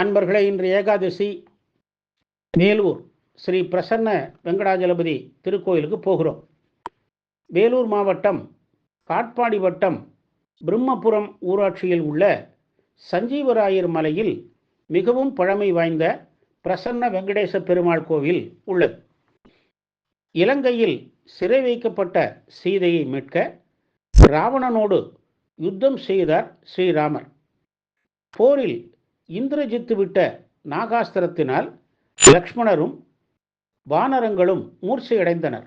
அன்பர்களே இன்று ஏகாதசி வேலூர் ஸ்ரீ பிரசன்ன வெங்கடாஜலபதி திருக்கோயிலுக்கு போகிறோம். வேலூர் மாவட்டம் காட்பாடி வட்டம் பிரம்மபுரம் ஊராட்சியில் உள்ள சஞ்சீவராயர் மலையில் மிகவும் பழமை வாய்ந்த பிரசன்ன வெங்கடேச பெருமாள் கோவில் உள்ளது. இலங்கையில் சிறை வைக்கப்பட்ட சீதையை மீட்க ராவணனோடு யுத்தம் செய்தார் ஸ்ரீராமர். போரில் இந்திரஜித்து விட்ட நாகாஸ்திரத்தினால் லக்ஷ்மணரும் வானரங்களும் மூர்ச்சையடைந்தனர்.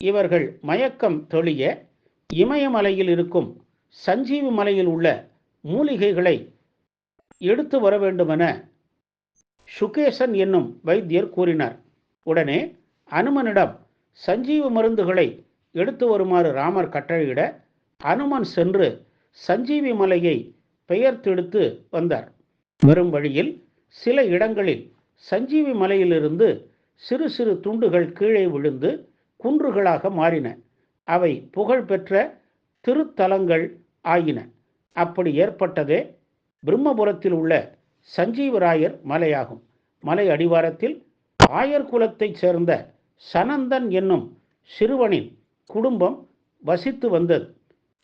இவர்கள் மயக்கம் தெளிய இமயமலையில் இருக்கும் சஞ்சீவி மலையில் உள்ள மூலிகைகளை எடுத்து வர வேண்டுமென சுகேசன் என்னும் வைத்தியர் கூறினார். உடனே அனுமனிடம் சஞ்சீவ மருந்துகளை எடுத்து வருமாறு ராமர் கட்டளையிட அனுமன் சென்று சஞ்சீவி மலையை பெயர்த்தெடுத்து வந்தார். வரும் வழியில் சில இடங்களில் சஞ்சீவி மலையிலிருந்து சிறு சிறு துண்டுகள் கீழே விழுந்து குன்றுகளாக மாறின. அவை புகழ்பெற்ற திருத்தலங்கள் ஆகின. அப்படி ஏற்பட்டதே பிரம்மபுரத்தில் உள்ள சஞ்சீவராயர் மலையாகும். மலை அடிவாரத்தில் ஆயர் குலத்தைச் சேர்ந்த சனந்தன் என்னும் சிறுவனின் குடும்பம் வசித்து வந்தது.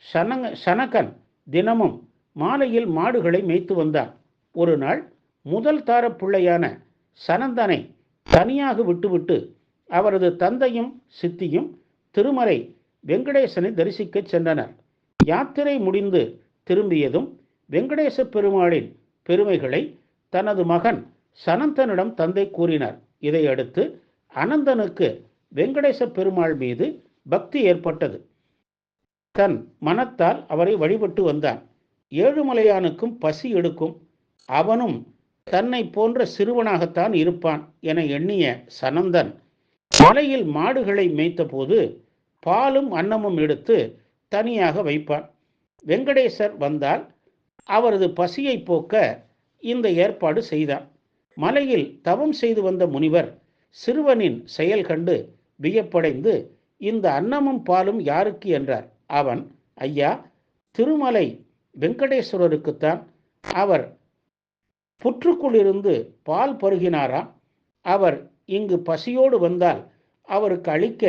சனங்க சனகன் தினமும் மாலையில் மாடுகளை மேய்த்து வந்தான். ஒரு நாள் முதல் தார பிள்ளையான சனந்தனை தனியாக விட்டுவிட்டு அவரது தந்தையும் சித்தியும் திருமலை வெங்கடேசனை தரிசிக்கச் சென்றனர். யாத்திரை முடிந்து திரும்பியதும் வெங்கடேச பெருமாளின் பெருமைகளை தனது மகன் சனந்தனிடம் தந்தை கூறினார். இதையடுத்து அனந்தனுக்கு வெங்கடேச பெருமாள் மீது பக்தி ஏற்பட்டது. தன் மனத்தால் அவரை வழிபட்டு வந்தான். ஏழுமலையானுக்கும் பசி எடுக்கும் அவனும் தன்னை போன்ற சிறுவனாகத்தான் இருப்பான் என எண்ணிய சனந்தன் மலையில் மாடுகளை மேய்த்தபோது பாலும் அன்னமும் எடுத்து தனியாக வைப்பான். வெங்கடேசர் வந்தால் அவரது பசியை போக்க இந்த ஏற்பாடு செய்தான். மலையில் தவம் செய்து வந்த முனிவர் சிறுவனின் செயல் கண்டு வியப்படைந்து இந்த அன்னமும் பாலும் யாருக்கு? என்றார். அவன் ஐயா திருமலை வெங்கடேஸ்வரருக்குத்தான். அவர் புற்றுக்குள்ளிருந்து பால் பருகினாராம். அவர் இங்கு பசியோடு வந்தால் அவருக்கு அளிக்க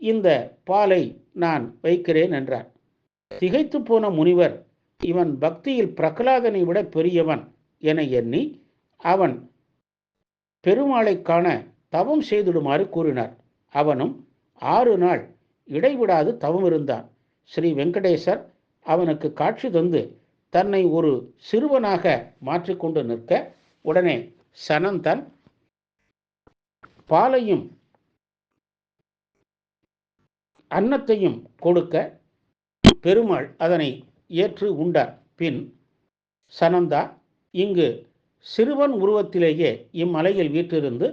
இந்த பாலை நான் வைக்கிறேன் என்றார். திகைத்து போன முனிவர் இவன் பக்தியில் பிரகலாதனை விட பெரியவன் என எண்ணி அவன் பெருமாளை காண தவம் செய்திடுமாறு கூறினார். அவனும் ஆறு நாள் இடைவிடாது தவம் இருந்தான் ஸ்ரீ வெங்கடேசர் அவனுக்கு காட்சி தந்து தன்னை ஒரு சிறுவனாக மாற்றிக்கொண்டு நிற்க உடனே சனந்தன் பாலையும் அன்னத்தையும் கொடுக்க பெருமாள் அதனை ஏற்று உண்டார். பின் சனந்தா இங்கு சிறுவன் உருவத்திலேயே இம்மலையில் வீற்றிருந்து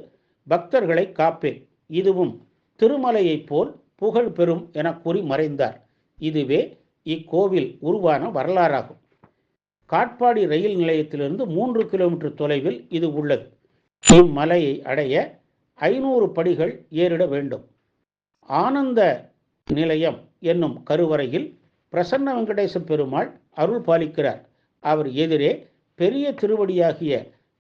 பக்தர்களை காப்பேன். இதுவும் திருமலையைப் போல் புகழ் பெறும் என கூறி மறைந்தார். இதுவே இக்கோவில் உருவான வரலாறாகும். காட்பாடி ரயில் நிலையத்திலிருந்து மூன்று கிலோமீட்டர் தொலைவில் இது உள்ளது. இம்மலையை அடைய ஐநூறு படிகள் ஏறிட வேண்டும். ஆனந்த நிலையம் என்னும் கருவறையில் பிரசன்ன வெங்கடேச பெருமாள் அருள் பாலிக்கிறார். அவர் எதிரே பெரிய திருவடியாகிய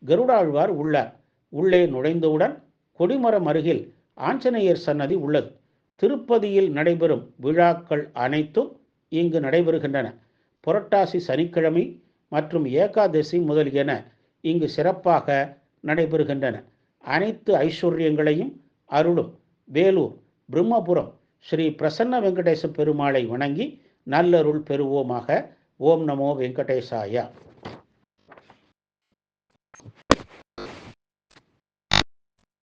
கருடாழ்வார் உள்ளார். உள்ளே நுழைந்தவுடன் கொடிமரம் அருகில் ஆஞ்சநேயர் சன்னதி உள்ளது. திருப்பதியில் நடைபெறும் விழாக்கள் அனைத்தும் இங்கு நடைபெறுகின்றன. புரட்டாசி சனிக்கிழமை மற்றும் ஏகாதசி முதலியன இங்கு சிறப்பாக நடைபெறுகின்றன. அனைத்து ஐஸ்வர்யங்களையும் அருளும் வேலூர் பிரம்மபுரம் ஸ்ரீ பிரசன்ன வெங்கடேச பெருமாளை வணங்கி நல்லருள் பெறுவோமாக. ஓம் நமோ வெங்கடேசாயா.